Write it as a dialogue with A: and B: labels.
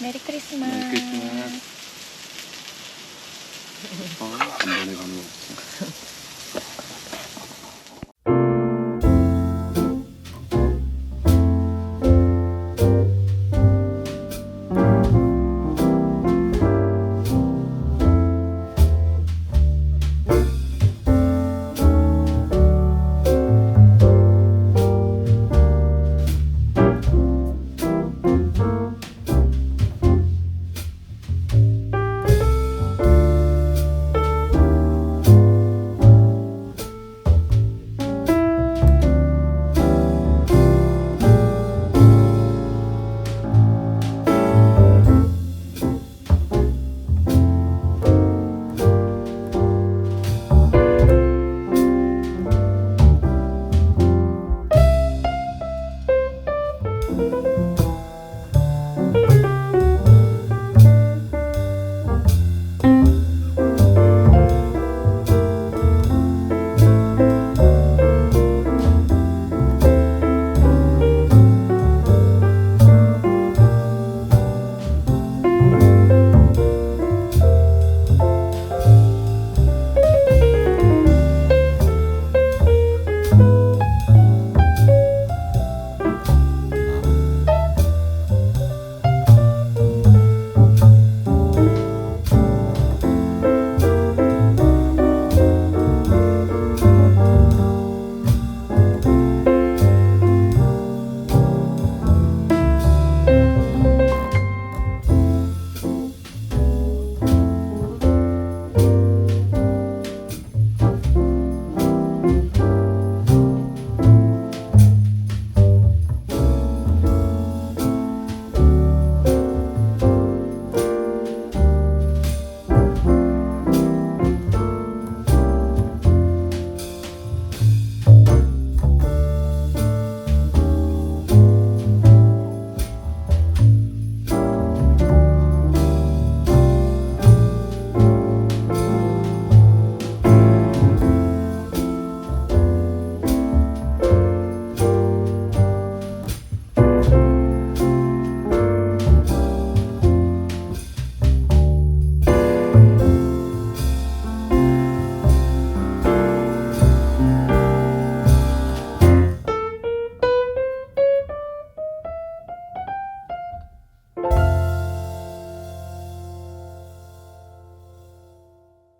A: Merry Christmas!
B: Merry Christmas! 어, 안 보내가면 없어.